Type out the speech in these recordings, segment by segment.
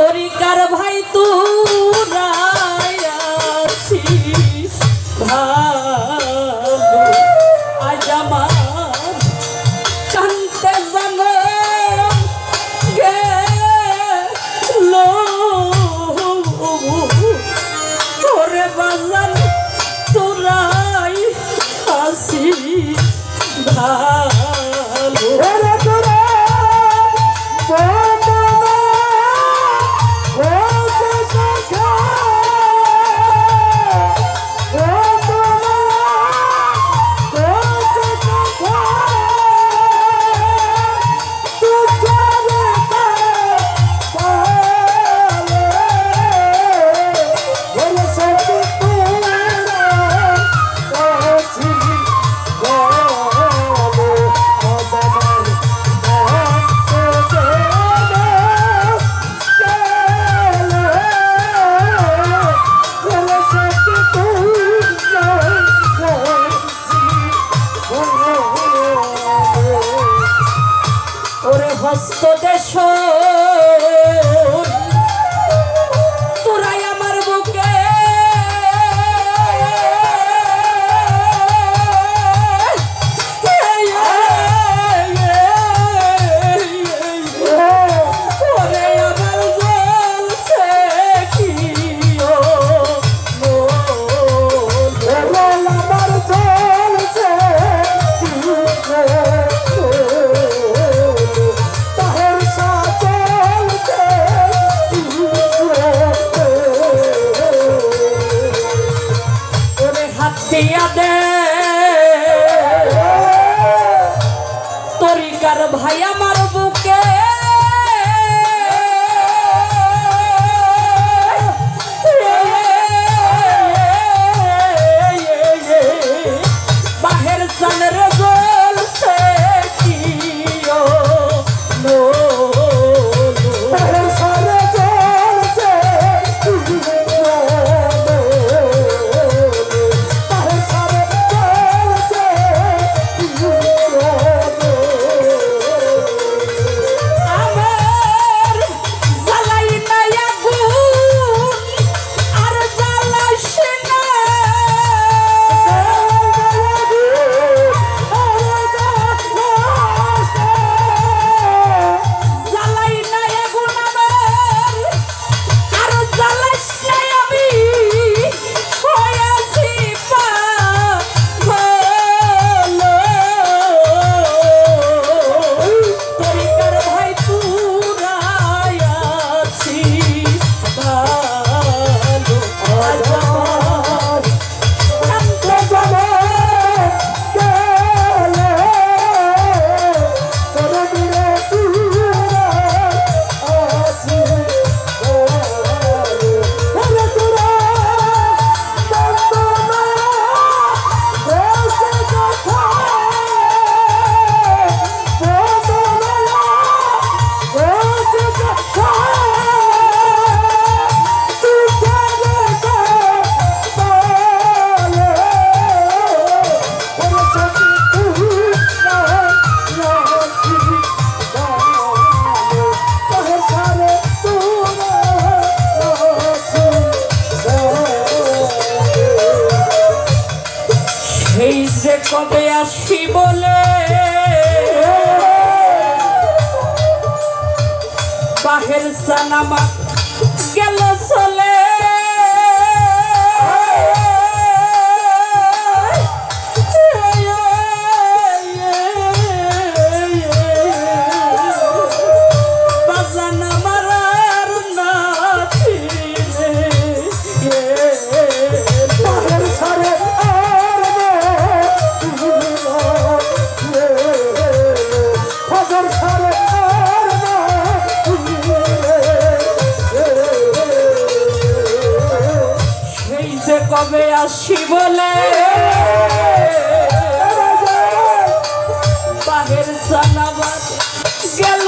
তরিকার ভাই তুই হস্ত দেশ মাহের সানামা কবে আসি বলে? বাহের সালাবাদ গেল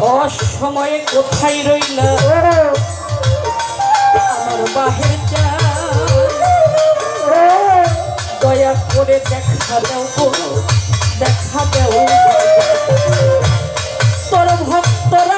অসময়ে কোথায় রইলা? আমার বাহির যা দয়া করে দেখা দেও দেখা দেও তোর ভক্তরা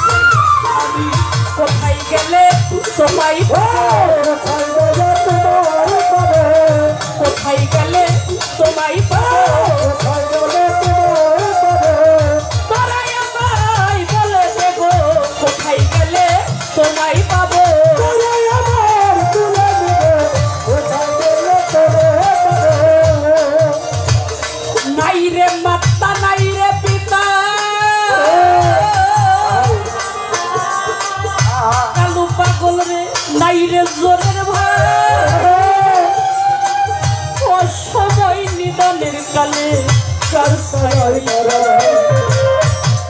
গেলে তো পাইব। দানের কালে কার সায়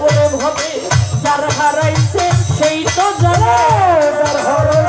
ওরে ভাবে যার হারাইছে সেই তো যারা যার হারাই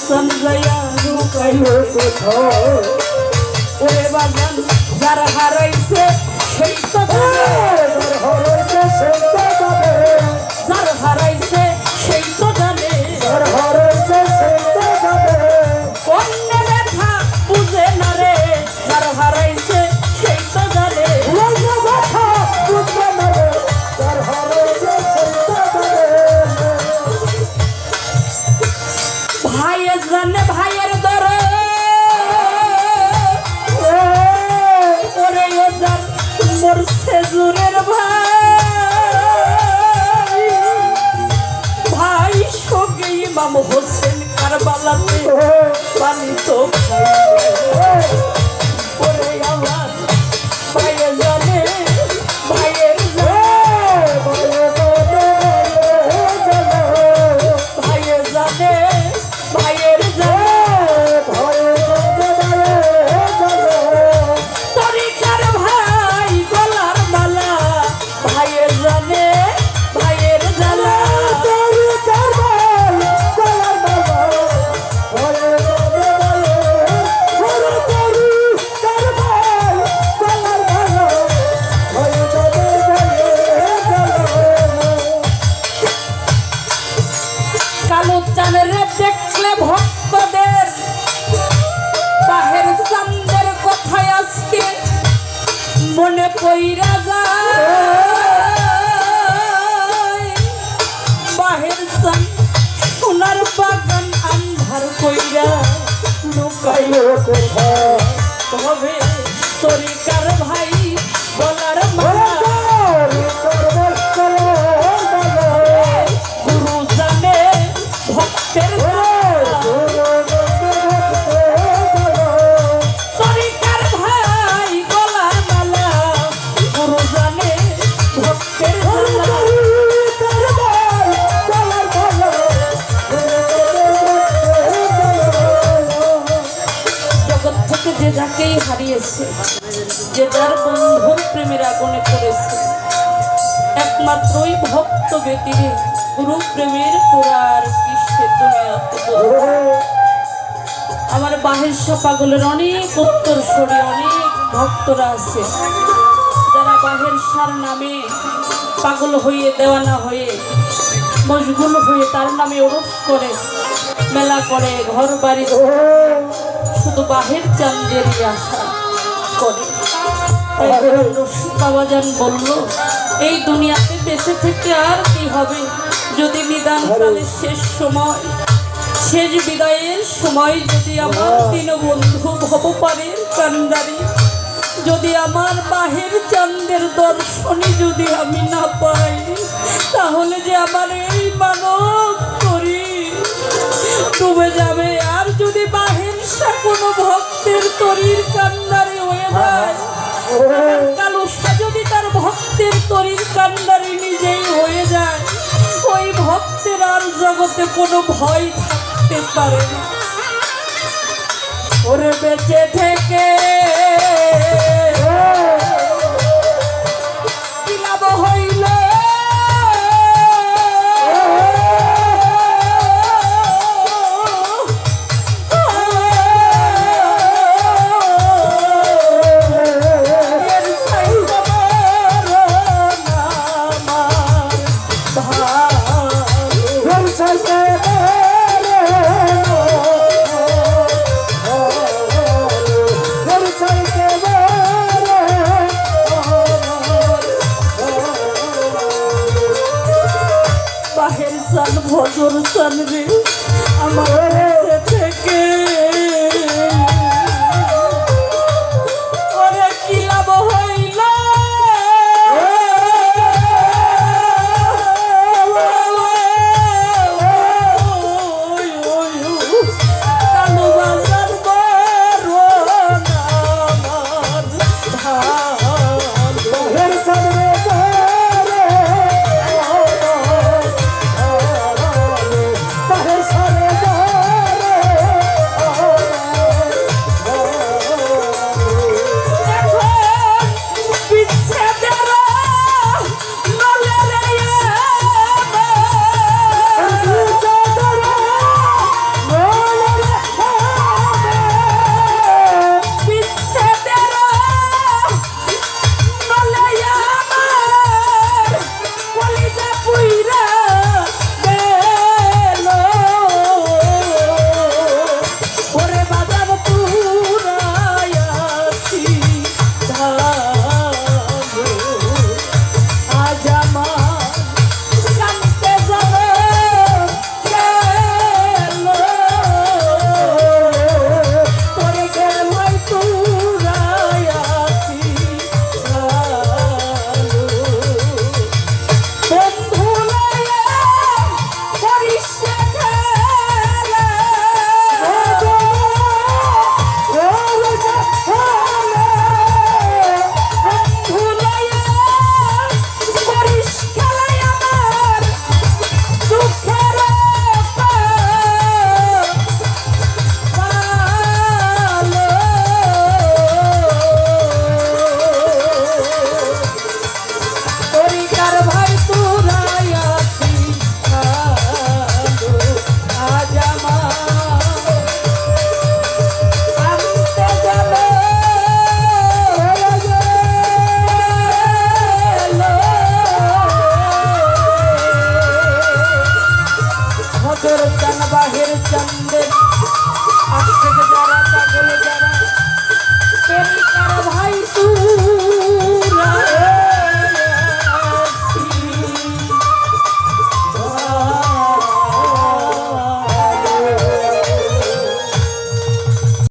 સમજયાનું કહ્યું તો ઓરે બાજન જર હરૈસે શૈત જર હરૈસે શૈત কারবালাতে পানি তো খাই। বাহের সান সোনার বাগান আন্ধার কইরা লুকাইও লুকাইল তবে তরিকার ভাই যে যাকেই হারিয়েছে, যে যার বন্ধুর প্রেমের আগুনে পড়েছে একমাত্রই ভক্ত ব্যতীরে গুরু প্রেমের দুনিয়াতে আমার বাহেরসা পাগলের অনেক উত্তর সরে অনেক ভক্তরা আছে, যারা বাহেরসার নামে পাগল হয়ে, দেওয়ানা হয়ে, মশগুল হয়ে তার নামে ওরস করে, মেলা করে ঘর বাড়ি শুধু বাহের চান্দেরই আশা করে। রসিকাবাজান বলল এই দুনিয়াতে বেঁচে থেকে আর কি হবে? যদি নিদান কালে শেষ সময় শেষ বিদায়ের সময় যদি আমার দীনবন্ধু ভবপারের কান্দারি যদি আমার বাহির চান্দের দর্শনই যদি আমি না পাই তাহলে যে আমার এই মানব করি ডুবে যাবে বাহির কোনো ভক্তের তরির কান্দারি হয়ে যায়। কালুসা যদি তার ভক্তের তরির কান্দারি নিজেই হয়ে যায়, ওই ভক্তের আর জগতে কোনো ভয় থাকতে পারে না। ওরে বেঁচে থেকে ভজর সান রে আমার